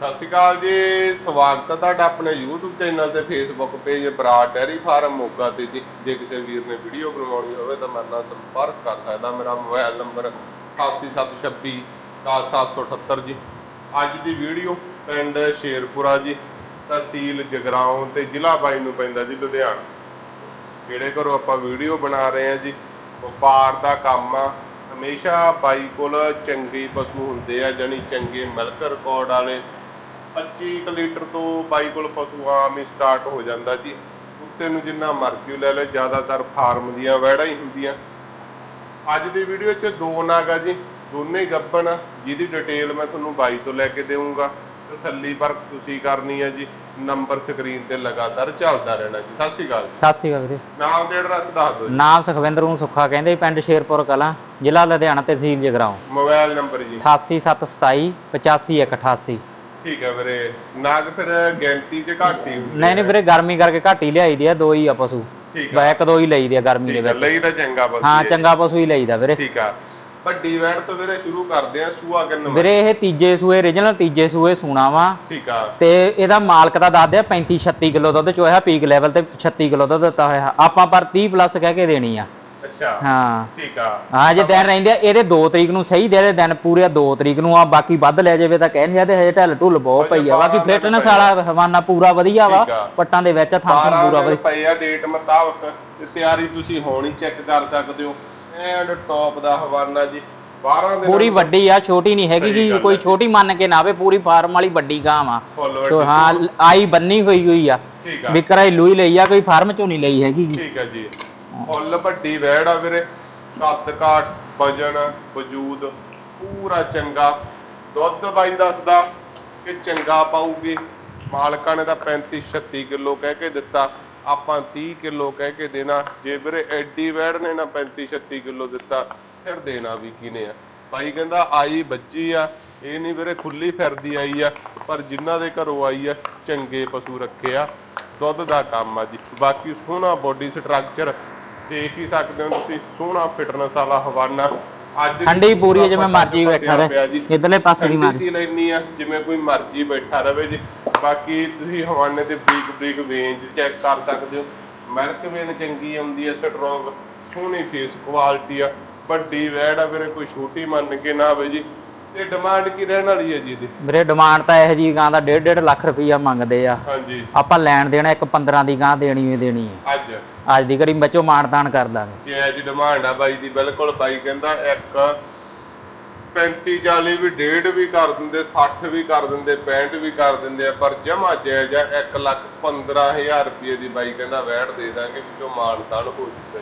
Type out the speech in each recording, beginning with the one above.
ਸਤਿ ਸ਼੍ਰੀ ਅਕਾਲ ਜੀ, ਸਵਾਗਤ ਹੈ ਤੁਹਾਡਾ ਆਪਣੇ YouTube ਚੈਨਲ ਤੇ Facebook page Brar dairy farm Moga ਤੇ। ਜੇ ਕਿਸੇ ਵੀਰ ਨੇ ਵੀਡੀਓ ਬਣਵਾਉਣੀ ਹੋਵੇ ਤਾਂ ਮੇਰੇ ਨਾਲ ਸੰਪਰਕ ਕਰ ਸਕਦਾ। ਮੇਰਾ ਮੋਬਾਈਲ ਨੰਬਰ 8726 10778 ਜੀ। ਅੱਜ ਦੀ ਵੀਡੀਓ ਪਿੰਡ ਸ਼ੇਰਪੁਰਾ ਜੀ, ਤਹਿਸੀਲ ਜਗਰਾਉਂ ਤੇ ਜ਼ਿਲ੍ਹਾ ਬਾਈ ਨੂੰ ਪੈਂਦਾ ਜੀ, ਲੁਧਿਆਣਾ। ਜਿਹੜੇ ਘਰੋਂ ਆਪਾਂ ਵੀਡੀਓ ਬਣਾ ਰਹੇ ਹਾਂ ਜੀ, ਵਪਾਰ ਦਾ ਕੰਮ ਆ। ਹਮੇਸ਼ਾ ਬਾਈ ਕੋਲ ਚੰਗੇ ਪਸ਼ੂ ਹੁੰਦੇ ਆ ਜਾਨੀ ਚੰਗੇ ਮਿਲਕ ਰਿਕਾਰਡ ਵਾਲੇ 25 ਕੁ ਲੀਟਰ ਤੋਂ ਬਾਈ ਕੋਲ ਪਸ਼ੂ ਆਮ ਹੀ ਸਟਾਰਟ ਹੋ ਜਾਂਦਾ ਜੀ। ਉੱਤੇ ਨੂੰ ਜਿੰਨਾ ਮਰਜ਼ੀ ਲੈ ਲੈ ਜ਼ਿਆਦਾਤਰ ਫਾਰਮ ਦੀਆਂ ਵੈੜਾਂ ਹੀ ਹੁੰਦੀਆਂ। ਅੱਜ ਦੀ ਵੀਡੀਓ 'ਚ ਦੋ ਨਾਗ ਆ ਜੀ ਦੋਨੇ ਆ, ਜਿਹਦੀ ਡਿਟੇਲ ਮੈਂ ਤੁਹਾਨੂੰ ਬਾਈ ਤੋਂ ਲੈ ਕੇ ਦੇਵਾਂਗਾ ਤਸੱਲੀ ਪਰ ਤੁਸੀਂ ਕਰਨੀ ਹੈ ਜੀ ਨੰਬਰ ਸਕਰੀਨ ਤੇ ਲਗਾਤਾਰ ਚੱਲਦਾ ਰਹਿਣਾ ਜੀ। ਸਤਿ ਸ਼੍ਰੀ ਅਕਾਲ ਜੀ। ਸਤਿ ਸ਼੍ਰੀ ਅਕਾਲ ਵੀਰੇ। ਨਾਮ ਤੇ ਐਡਰੈਸ ਦੱਸ ਦਿਓ ਜੀ। ਨਾਮ ਸੁਖਵਿੰਦਰ ਨੂੰ ਸੁੱਖਾ ਕਹਿੰਦੇ ਪਿੰਡ ਸ਼ੇਰਪੁਰ ਕਲਾਂ ਜ਼ਿਲ੍ਹਾ ਲੁਧਿਆਣਾ ਤਹਿਸੀਲ ਜਗਰਾਉਂ। ਮੋਬਾਈਲ ਨੰਬਰ ਜੀ। 88727 85188 ਠੀਕ ਹੈ ਵੀਰੇ। ਨਾਗ ਫਿਰ ਗਿਣਤੀ 'ਚ ਘੱਟ ਹੀ ਹੁੰਦੀ ਨਹੀਂ ਨਹੀਂ ਵੀਰੇ ਗਰਮੀ ਕਰਕੇ ਘੱਟ ਹੀ ਲਿਆਈ ਦੀ ਆ ਦੋ ਹੀ ਆ ਪਸ਼ੂ। ਠੀਕ ਬਾ ਇੱਕ ਦੋ ਹੀ ਲਈ ਦੀ ਆ ਗਰਮੀ ਦੇ ਠੀਕ ਵਿੱਚ। ਲਈ ਤਾਂ ਚੰਗਾ ਬਸ ਹਾਂ ਚੰਗਾ ਪਸ਼ੂ ਹੀ ਲਈਦਾ ਵੀਰੇ। ਠੀਕ ਆ। ਵੱਡੀ ਵੈੜ ਤੋਂ ਵੀਰੇ ਸ਼ੁਰੂ ਕਰਦੇ ਆ ਸੂਆ ਕਿੰਨ ਵੀਰੇ ਇਹ ਤੀਜੇ ਸੂਏ origignal ਤੀਜੇ ਸੂਏ ਸੂਣਾ ਵਾ। ਠੀਕ ਆ। ਤੇ ਇਹਦਾ ਮਾਲਕ ਦਾ ਦੱਸਦੇ ਆ 35 36 ਕਿਲੋ ਦੁੱਧ ਚੋਇਆ ਪੀਕ ਲੈਵਲ ਤੇ 36 ਕਿਲੋ ਦੁੱਧ ਦਿੱਤਾ ਹੋਇਆ। ਆਪਾਂ ਪਰ 30 ਪਲੱਸ ਕਹਿ ਕੇ ਦੇਣੀ ਆ। ਅੱਛਾ ਹਾਂ। ਠੀਕ ਆ। ਹਾਂ ਜੇ ਦਿਨ ਰਹਿੰਦੇ ਆ ਇਹਦੇ 2 ਤਰੀਕ ਨੂੰ ਸਹੀ ਦੇ ਦੇ ਦਿਨ ਪੂਰੇ 2 ਤਰੀਕ ਨੂੰ ਆ ਬਾਕੀ ਵੱਧ ਲੈ ਜਾਵੇ ਤਾਂ ਕਹਿ ਨਹੀਂ ਜਾਂਦੇ ਹਜੇ ਢਿੱਲ ਢੁੱਲ ਬਹੁਤ ਪਈ ਆ। ਬਾਕੀ ਫਿਟਨੈਸ ਵਾਲਾ ਹਵਾਨਾ ਪੂਰਾ ਵਧੀਆ ਵਾ ਠੀਕ ਆ। ਪੱਟਾਂ ਦੇ ਵਿੱਚ ਥਾਂ ਥਾਂ 12 ਪੂਰਾ ਦਿਨ ਵਧੀਆ। ਪਏ ਆ ਡੇਟ ਮੁਤਾਬਕ ਤੇ ਤਿਆਰੀ ਤੁਸੀਂ ਹੋਣੀ ਚੈੱਕ ਕਰ ਸਕਦੇ ਹੋ। ਐਂਡ ਟੌਪ ਦਾ ਹਵਾਨਾ ਜੀ 12 ਦਿਨ ਪੂਰੀ ਵੱਡੀ ਆ ਛੋਟੀ ਨਹੀਂ ਹੈਗੀ ਸਹੀ ਜੀ ਕੋਈ ਹੈ। ਛੋਟੀ ਮੰਨ ਕੇ ਨਾ ਆਵੇ ਪੂਰੀ ਫਾਰਮ ਵਾਲੀ ਵੱਡੀ ਗਾਂ ਫੁੱਲ ਸੋ ਹਾਂ ਆਈ ਬੰਨੀ ਹੋਈ ਹੋਈ ਆ। ਠੀਕ ਆ। ਵਿਕਰਾ ਹੀ ਲੂਈ ਲਈ ਆ ਕੋਈ ਫਾਰਮ ਚੋਂ ਨਹੀਂ ਲਈ ਹੈਗੀ ਜੀ। ਠੀਕ ਆ ਜੀ। ਫੁੱਲ ਵੱਡੀ ਵੈੜ ਆ ਵੀਰੇ। ਕੱਦ ਕਾਠ ਵਜਨ ਵਜੂਦ, ਪੂਰਾ ਚੰਗਾ। ਦੁੱਧ ਬਾਈ ਦੱਸਦਾ ਕਿ ਚੰਗਾ ਪਾਊਗੀ। ਮਾਲਕਾਂ ਨੇ ਤਾਂ 35 36 ਕਿਲੋ ਕਹਿ ਕੇ ਦਿੱਤਾ। ਆਪਾਂ 30 ਕਿਲੋ ਕਹਿ ਕੇ ਦੇਣਾ। ਜੇ ਵੀਰੇ ਐਡੀ ਵੈੜ ਨੇ ਨਾ 35 36 ਕਿਲੋ ਦਿੱਤਾ, ਫਿਰ ਦੇਣਾ ਵੀ ਕਿਨੇ ਆ? ਬਾਈ ਕਹਿੰਦਾ, ਆਈ ਬੱਚੀ ਆ। ਇਹ ਨਹੀਂ ਵੀਰੇ ਖੁੱਲੀ ਫਿਰਦੀ ਆਈ ਆ, ਪਰ ਜਿਨ੍ਹਾਂ ਦੇ ਘਰੋਂ ਆਈ ਆ, ਚੰਗੇ ਪਸ਼ੂ ਰੱਖੇ ਆ। ਦੁੱਧ ਦਾ ਕੰਮ ਆ ਜੀ। ਬਾਕੀ ਸੋਹਣਾ ਬੋਡੀ ਸਟਰਕਚਰ ਦੇਖ ਹੀ ਸਕਦੇ ਹੋ ਤੁਸੀਂ ਸੋਹਣਾ ਫਿਟਨੈਸ ਵਾਲਾ ਹਵਾਨਾ। ਅੱਜ ਠੰਡੀ ਪੂਰੀ ਜਿਵੇਂ ਮਰਜ਼ੀ ਬੈਠਾ। ਰਹੇ। ਇਧਰਲੇ ਪਾਸੇ ਦੀ ਠੰਡੀ ਮਾਰ। ਸੀ ਲੈਣੀ ਆ ਜਿਵੇਂ ਕੋਈ ਮਰਜ਼ੀ ਬੈਠਾ ਰਵੇ ਜੀ। ਬਾਕੀ ਤੁਸੀਂ ਹਵਾਨੇ ਤੇ ਬਰੀਕ ਬਰੀਕ ਵੇਂਜ ਚੈੱਕ ਕਰ ਸਕਦੇ ਹੋ। ਮਿਲਕ ਵੇਨ ਚੰਗੀ ਆਉਂਦੀ ਹੈ ਸਟਰੋਂਗ ਸੋਹਣੀ ਫੇਸ ਕੁਆਲਿਟੀ ਆ। ਵੱਡੀ ਵੈੜ ਆ ਵੀਰੇ ਕੋਈ ਛੋਟੀ ਮੰਨ ਕੇ ਨਾ ਆਵੇ ਜੀ। ਤੇ ਡਿਮਾਂਡ ਕੀ ਰਹਿਣ ਵਾਲੀ ਹੈ ਜੀ ਇਹਦੀ? ਵੀਰੇ ਡਿਮਾਂਡ ਤਾਂ ਇਹ ਜੀ ਗਾਂ ਦਾ 1.5 1.5 ਲੱਖ ਰੁਪਈਆ ਮੰਗਦੇ ਆ। ਹਾਂਜੀ। ਆਪਾਂ ਲੈਣ ਦੇਣਾ ਇੱਕ 15 ਦੀ ਗਾਂ ਦੇਣੀ ਹੋਈ ਦੇਣੀ ਹੈ। ਅੱਜ। ਅੱਜ ਦੀ ਘੜੀ ਬੱਚੋ ਮਾਨਤਾਨ ਕਰ ਦਾਂਗੇ। ਜੇ ਅੱਜ ਡਿਮਾਂਡ ਆ ਬਾਈ ਦੀ ਬਿਲਕੁਲ ਬਾਈ ਕਹਿੰਦਾ ਇੱਕ 35 40 ਵੀ ਡੇਢ ਵੀ ਕਰ ਦਿੰਦੇ 60 ਵੀ ਕਰ ਦਿੰਦੇ 65 ਵੀ ਕਰ ਦਿੰਦੇ ਆ ਪਰ ਜਮਾ ਜਾਇਜ਼ ਆ 1 ਲੱਖ 15000 ਰੁਪਏ ਦੀ ਬਾਈ ਕਹਿੰਦਾ ਵੈੜ ਦੇ ਦਾਂਗੇ ਵਿੱਚੋਂ ਮਾਨਤਾਨ ਹੋ ਜੂਗਾ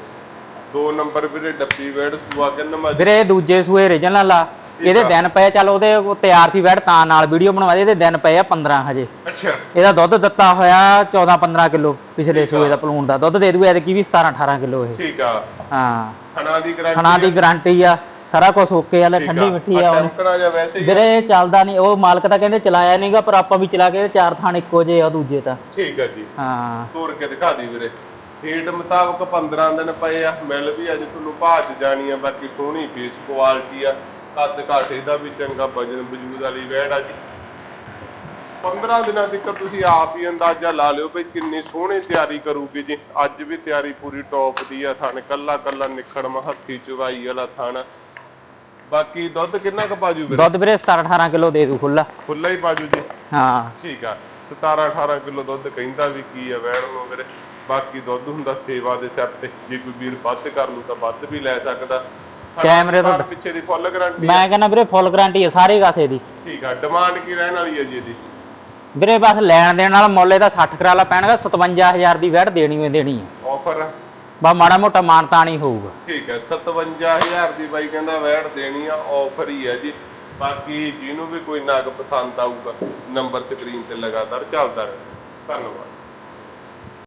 ਦੋ ਨੰਬਰ ਵੀਰੇ ਡੱਬੀ ਵੈੜ ਸੂਆ ਕਿੰਨ ਮਾ ਵੀਰੇ ਦੂਜੇ ਸੂਏ origignal ਆ। ਇਹਦੇ ਦਿਨ ਪਏ ਚੱਲ ਉਹਦੇ ਉਹ ਤਿਆਰ ਸੀ ਵੈੜ ਤਾਂ ਨਾਲ ਵੀਡੀਓ ਬਣਵਾ ਦੇ ਇਹਦੇ ਦਿਨ ਪਏ ਆ 15 ਹਜੇ। ਅੱਛਾ। ਇਹਦਾ ਦੁੱਧ ਦਿੱਤਾ ਹੋਇਆ 14 15 ਕਿਲੋ ਪਿਛਲੇ ਸੂਏ ਦਾ ਪਲੂਣ ਦਾ। ਦੁੱਧ ਦੇ ਦੂ ਐਤਕੀ ਵੀ 17 18 ਕਿਲੋ ਇਹ। ਠੀਕ ਆ। ਹਾਂ। ਥਣਾ ਦੀ ਗਾਰੰਟੀ ਖਣਾ ਦੀ ਗਾਰੰਟੀ ਆ। ਸਾਰਾ ਕੁਝ ਓਕੇ ਆ ਲੈ ਠੰਡੀ ਮਿੱਠੀ ਆ ਹੁਣ? ਵੀਰੇ ਚੱਲਦਾ ਨਹੀਂ। ਉਹ ਮਾਲਕ ਤਾਂ ਕਹਿੰਦੇ ਚਲਾਇਆ ਨਹੀਂਗਾ ਪਰ ਆਪਾਂ ਵੀ ਚਲਾ ਕੇ ਚਾਰ ਥਾਣ ਇੱਕੋ ਜੇ ਆ ਦੂਜੇ ਤਾਂ। ਠੀਕ ਆ ਜੀ। ਹਾਂ। ਤੋੜ ਕੇ ਦਿਖਾ ਦੀ ਵੀਰੇ। ਡੇਟ ਮੁਤਾਬਕ 15 ਦਿਨ ਪਏ ਆ। ਮਿਲ ਵੀ ਅੱਜ ਤੁਹਾਨੂੰ ਭਾਜ ਜਾਣੀ ਆ ਬਾਕੀ ਸੋਹਣੀ ਫੇਸ ਕੁਆਲਿਟੀ ਆ। ਕੱਦ ਘਾਟ ਇਹਦਾ ਵੀ ਚੰਗਾ ਵਜਨ ਵਜੂਦ ਵਾਲੀ ਵੈੜ ਆ ਜੀ। 15 ਦਿਨਾਂ ਤੱਕ ਤੁਸੀਂ ਆਪ ਹੀ ਅੰਦਾਜ਼ਾ ਲਾ ਲਿਓ ਵੀ ਕਿੰਨੀ ਸੋਹਣੀ ਤਿਆਰੀ ਕਰੂਗੀ ਜੀ। ਅੱਜ ਵੀ ਤਿਆਰੀ ਪੂਰੀ ਟੌਪ ਦੀ ਆ ਥਣ ਕੱਲਾ ਕੱਲਾ ਨਿਖੜਮ ਹੱਥੀ ਚੁਵਾਈ ਵਾਲਾ ਥਣ। ਬਾਕੀ ਦੁੱਧ ਕਿੰਨਾ ਕੁ ਪਾਜੂ ਵੀਰੇ? ਦੁੱਧ ਵੀਰੇ 17 18 ਕਿਲੋ ਦੇ ਦੂ ਖੁੱਲਾ ਖੁੱਲਾ ਹੀ ਪਾਜੂ ਜੀ ਹਾਂ। ਠੀਕ ਆ। 17 18 ਕਿਲੋ ਦੁੱਧ ਕਹਿੰਦਾ ਵੀ ਕੀ ਆ ਵੈਣ ਨੂੰ ਵੀਰੇ। ਬਾਕੀ ਦੁੱਧ ਹੁੰਦਾ ਸੇਵਾ ਦੇ ਸਿਰ ਤੇ। ਜੇ ਕੋਈ ਵੀਰ ਵੱਧ ਕਰ ਲੂ ਤਾਂ ਵੱਧ ਵੀ ਲੈ ਸਕਦਾ। ਕੈਮਰੇ ਤੋਂ- ਪਿੱਛੇ ਦੀ ਫੁੱਲ ਗਾਰੰਟੀ ਮੈਂ ਕਹਿੰਦਾ ਵੀਰੇ ਫੁੱਲ ਗਾਰੰਟੀ ਹੈ ਸਾਰੇ ਕਾਸੇ ਦੀ। ਠੀਕ ਆ ਡਿਮਾਂਡ ਕੀ ਰਹਿਣ ਵਾਲੀ ਹੈ ਜੀ ਇਹਦੀ? ਵੀਰੇ ਬਸ ਲੈਣ ਦੇਣ ਨਾਲ ਮੁੱਲ ਇਹਦਾ 60 ਕਰਾਲਾ ਪੈਣਗਾ 57000 ਦੀ ਵੈਟ ਦੇਣੀ ਹੋਈ ਦੇਣੀ ਹੈ ਆਫਰ ਬਸ ਮਾੜਾ ਮੋਟਾ ਮਾਨਤਾ ਨਹੀਂ ਹੋਊਗਾ। ਠੀਕ ਹੈ 57000 ਦੀ ਬਾਈ ਕਹਿੰਦਾ ਵੈੜ ਦੇਣੀ ਆ ਆਫਰ ਹੀ ਹੈ ਜੀ। ਬਾਕੀ ਜਿਹਨੂੰ ਵੀ ਕੋਈ ਨਗ ਪਸੰਦ ਆਊਗਾ ਨੰਬਰ ਸਕਰੀਨ ਤੇ ਲਗਾਤਾਰ ਚੱਲਦਾ ਰਹੇ। ਧੰਨਵਾਦ।